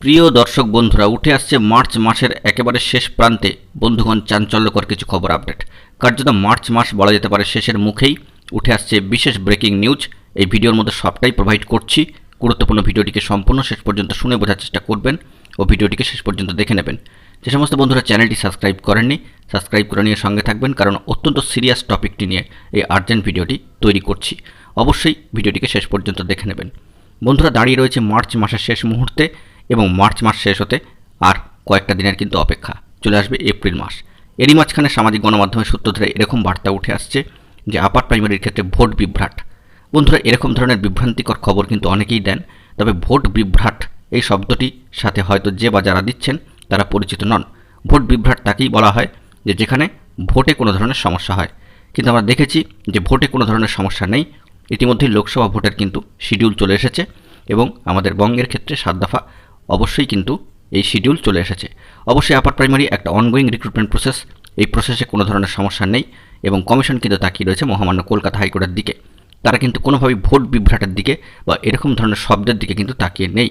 প্রিয় দর্শক বন্ধুরা, উঠে আসছে মার্চ মাসের একেবারে শেষ প্রান্তে। বন্ধুগণ, চাঞ্চল্যকর কিছু খবর আপডেট। কার্যত মার্চ মাস বলা যেতে পারে শেষের মুখেই। উঠে আসছে বিশেষ ব্রেকিং নিউজ। এই ভিডিওর মধ্যে সবটাই প্রোভাইড করছি। গুরুত্বপূর্ণ ভিডিওটিকে সম্পূর্ণ শেষ পর্যন্ত শুনে বোঝার চেষ্টা করবেন ও ভিডিওটিকে শেষ পর্যন্ত দেখে নেবেন। যে সমস্ত বন্ধুরা চ্যানেলটি সাবস্ক্রাইব করেননি, সাবস্ক্রাইব করে নিয়ে সঙ্গে থাকবেন, কারণ অত্যন্ত সিরিয়াস টপিকটি নিয়ে এই আর্জেন্ট ভিডিওটি তৈরি করছি। অবশ্যই ভিডিওটিকে শেষ পর্যন্ত দেখে নেবেন। বন্ধুরা, দাঁড়িয়ে রয়েছে মার্চ মাসের শেষ মুহূর্তে। এবং মার্চ মাস শেষ হতে আর কয়েকটা দিনের কিন্তু অপেক্ষা। চলে আসবে এপ্রিল মাস। এরই মাঝখানে সামাজিক গণমাধ্যমের সূত্র ধরে এরকম বার্তা উঠে আসছে যে আপার প্রাইমারির ক্ষেত্রে ভোট বিভ্রাট। বন্ধুরা, এরকম ধরনের বিভ্রান্তিকর খবর কিন্তু অনেকেই দেন, তবে ভোট বিভ্রাট এই শব্দটি সাথে হয়তো যে বা যারা দিচ্ছেন তারা পরিচিত নন। ভোট বিভ্রাট তাকেই বলা হয় যে যেখানে ভোটে কোনো ধরনের সমস্যা হয়। কিন্তু আমরা দেখেছি যে ভোটে কোনো ধরনের সমস্যা নেই। ইতিমধ্যেই লোকসভা ভোটের কিন্তু শিডিউল চলে এসেছে এবং আমাদের বঙ্গের ক্ষেত্রে সাত দফা অবশ্যই কিন্তু এই শিডিউল চলে এসেছে। অবশ্যই আপার প্রাইমারি একটা অনগোয়িং রিক্রুটমেন্ট প্রসেস এই প্রসেসে কোনো ধরনের সমস্যা নেই এবং কমিশন কিন্তু তাকিয়ে রয়েছে মহামান্য কলকাতা হাইকোর্টের দিকে। তারা কিন্তু কোনোভাবেই ভোট বিভ্রাটের দিকে বা এরকম ধরনের শব্দের দিকে কিন্তু তাকিয়ে নেই।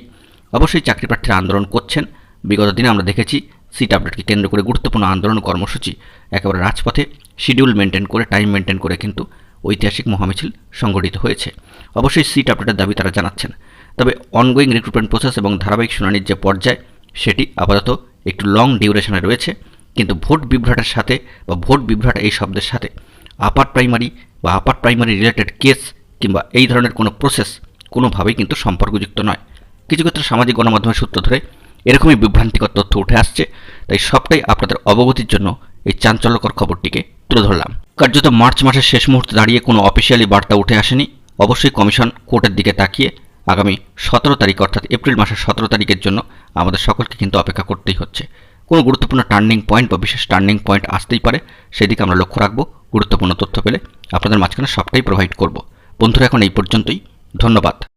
অবশ্যই চাকরি প্রার্থীরা আন্দোলন করছেন। বিগত দিনে আমরা দেখেছি সিট আপডেটকে কেন্দ্র করে গুরুত্বপূর্ণ আন্দোলন কর্মসূচি একেবারে রাজপথে শিডিউল মেনটেন করে টাইম মেনটেন করে কিন্তু ঐতিহাসিক মহামিছিল সংগঠিত হয়েছে। অবশ্যই সিট আপডেটের দাবি তারা জানাচ্ছেন। তবে অনগোয়িং রিক্রুটমেন্ট প্রসেস এবং ধারাবাহিক শুনানির যে পর্যায়, সেটি আপাতত একটু লং ডিউরেশনে রয়েছে। কিন্তু ভোট বিভ্রাটের সাথে বা ভোট বিভ্রাট এই শব্দের সাথে আপার প্রাইমারি বা আপার প্রাইমারি রিলেটেড কেস কিংবা এই ধরনের কোনো প্রসেস কোনোভাবেই কিন্তু সম্পর্কযুক্ত নয়। কিছু ক্ষেত্রে সামাজিক গণমাধ্যমের সূত্র ধরে এরকমই বিভ্রান্তিকর তথ্য উঠে আসছে, তাই সবটাই আপনাদের অবগতির জন্য এই চাঞ্চল্যকর খবরটিকে তুলে ধরলাম। কার্যত মার্চ মাসের শেষ মুহূর্তে দাঁড়িয়ে কোনো অফিসিয়ালি বার্তা উঠে আসেনি। অবশ্যই কমিশন কোর্টের দিকে তাকিয়ে আগামী সতেরো তারিখ অর্থাৎ এপ্রিল মাসের সতেরো তারিখের জন্য আমাদের সকলকে কিন্তু অপেক্ষা করতেই হচ্ছে। কোনো গুরুত্বপূর্ণ টার্নিং পয়েন্ট বা বিশেষ টার্নিং পয়েন্ট আসতেই পারে, সেদিকে আমরা লক্ষ্য রাখব। গুরুত্বপূর্ণ তথ্য পেলে আপনাদের মাঝখানে সবটাই প্রোভাইড করব। বন্ধুরা, এখন এই পর্যন্তই। ধন্যবাদ।